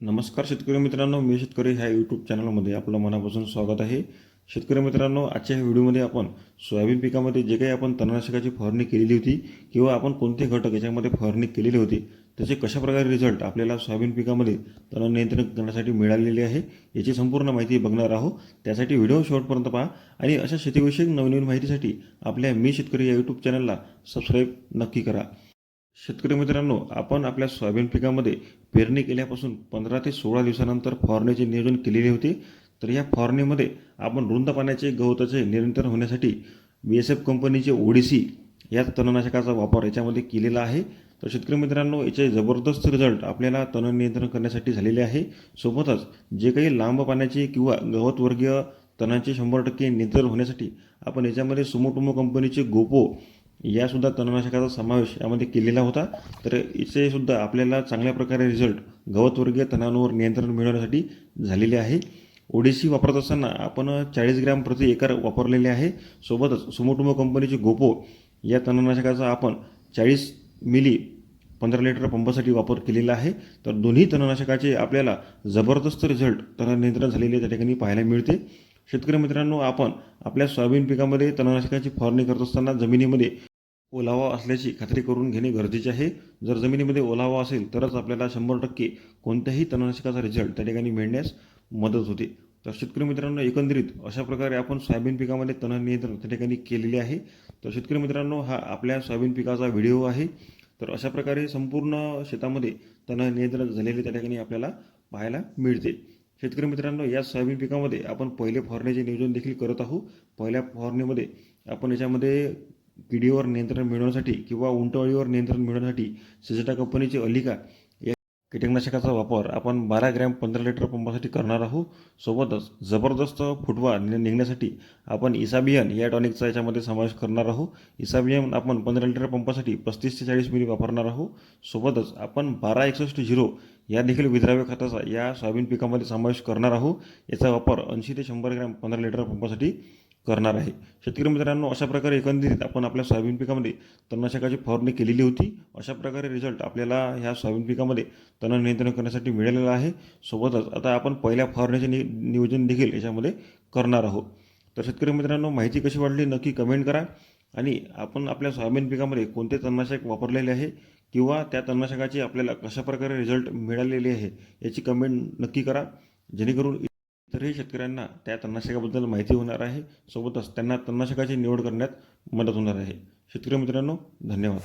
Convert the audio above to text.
नमस्कार शेतकरी मित्रांनो मी शेतकरी ह्या यूट्यूब चॅनलमध्ये आपलं मनापासून स्वागत आहे. शेतकरी मित्रांनो आजच्या ह्या व्हिडिओमध्ये आपण सोयाबीन पिकामध्ये जे काही आपण तणनाशकाची फवारणी केलेली होती किंवा आपण कोणते घटक याच्यामध्ये फवारणी केलेली होती त्याचे कशाप्रकारे रिझल्ट आपल्याला सोयाबीन पिकामध्ये तण नियंत्रण करण्यासाठी मिळालेले आहे याची संपूर्ण माहिती बघणार आहोत. त्यासाठी व्हिडिओ शेवटपर्यंत पहा आणि अशा शेतीविषयक नवनवीन माहितीसाठी आपल्या मी शेतकरी या यूट्यूब चॅनलला सबस्क्राईब नक्की करा. शेतकरी मित्रांनो आपण आपल्या सोयाबीन पिकामध्ये पेरणी केल्यापासून पंधरा ते सोळा दिवसानंतर फवारणीचे नियोजन केलेले होते. तर या फवारणीमध्ये आपण रुंद पाण्याचे गवताचे नियंत्रण होण्यासाठी बी एस एफ कंपनीचे ओडिसी या तणनाशकाचा वापर याच्यामध्ये केलेला आहे. तर शेतकरी मित्रांनो याचे जबरदस्त रिझल्ट आपल्याला तण नियंत्रण करण्यासाठी झालेले आहे. सोबतच जे काही लांब पाण्याचे किंवा गवतवर्गीय तणांचे शंभर टक्के नियंत्रण होण्यासाठी आपण याच्यामध्ये सुमोटोमो कंपनीचे गोपो यासुद्धा तणनाशकाचा समावेश यामध्ये केलेला होता. तर याचे सुद्धा आपल्याला चांगल्या प्रकारे रिझल्ट गवतवर्गीय तणांवर नियंत्रण मिळवण्यासाठी झालेले आहे. ओडिसी वापरत असताना आपण चाळीस ग्रॅम प्रति एकर वापरलेले आहे. सोबतच सुमोटुमो कंपनीचे गोपो या तणनाशकाचा आपण चाळीस मिली पंधरा लिटर पंपासाठी वापर केलेला आहे. तर दोन्ही तणनाशकाचे आपल्याला जबरदस्त रिझल्ट तण नियंत्रण झालेले त्या ठिकाणी पाहायला मिळते. शेतकरी मित्रांनो आपण आपल्या सोयाबीन पिकामध्ये तणनाशकाची फवारणी करत असताना जमिनीमध्ये ओलावा असल्याची खात्री करून घेणे गरजेचे आहे. जर जमिनीमध्ये ओलावा असेल तरच आपल्याला शंभर टक्के कोणत्याही तणनाशकाचा रिझल्ट त्या ठिकाणी मिळण्यास मदत होते. तर शेतकरी मित्रांनो एकंदरीत अशा प्रकारे आपण सोयाबीन पिकामध्ये तण नियंत्रण त्या ठिकाणी केलेले आहे. तर शेतकरी मित्रांनो हा आपल्या सोयाबीन पिकाचा व्हिडिओ आहे. तर अशा प्रकारे संपूर्ण शेतामध्ये तण नियंत्रण झालेले त्या ठिकाणी आपल्याला पाहायला मिळते. शेतकरी मित्रांनो या सोयाबीन पिकामध्ये आपण पहिले फवारणीचे नियोजन देखील करत आहोत. पहिल्या फवारणीमध्ये आपण याच्यामध्ये किडीवर नियंत्रण मिळवण्यासाठी किंवा उंटअळीवर नियंत्रण मिळवण्यासाठी सिजेटा कंपनीचे अलिका या कीटकनाशकाचा वापर आपण बारा ग्रॅम पंधरा लिटर पंपासाठी करणार आहोत. सोबतच जबरदस्त फुटवा निघण्यासाठी आपण इसाबियन या टॉनिकचा याच्यामध्ये समावेश करणार आहोत. इसाबियन आपण पंधरा लिटर पंपासाठी पस्तीस ते चाळीस मिली वापरणार आहोत. सोबतच आपण बारा एकसष्ट झिरो या देखील विद्राव्य खताचा या सोयाबीन पिकामध्ये समावेश करणार आहोत. याचा वापर ऐंशी ते शंभर ग्रॅम पंधरा लिटर पंपासाठी करणार आहे. शेतकरी मित्रांनो अशा प्रकारे एकंदरीत आपण आपल्या सोयाबीन पिकामध्ये तणनाशकाची फवारणी केलेली होती. अशा प्रकारे रिझल्ट आपल्याला ह्या सोयाबीन पिकामध्ये तण नियंत्रण करण्यासाठी मिळालेला आहे. सोबतच आता आपण पहिल्या फवारणीचे नि नियोजन देखील याच्यामध्ये करणार आहोत. तर शेतकरी मित्रांनो माहिती कशी वाटली नक्की कमेंट करा. आणि आपण आपल्या सोयाबीन पिकामध्ये कोणते तणनाशक वापरलेले आहे किंवा त्या तणनाशकाची आपल्याला कशाप्रकारे रिझल्ट मिळालेले आहे याची कमेंट नक्की करा. जेणेकरून इतरही शेतकऱ्यांना त्या तणनाशकाबद्दल माहिती होणार आहे. सोबतच त्यांना तणनाशकाची निवड करण्यात मदत होणार आहे. शेतकरी मित्रांनो धन्यवाद.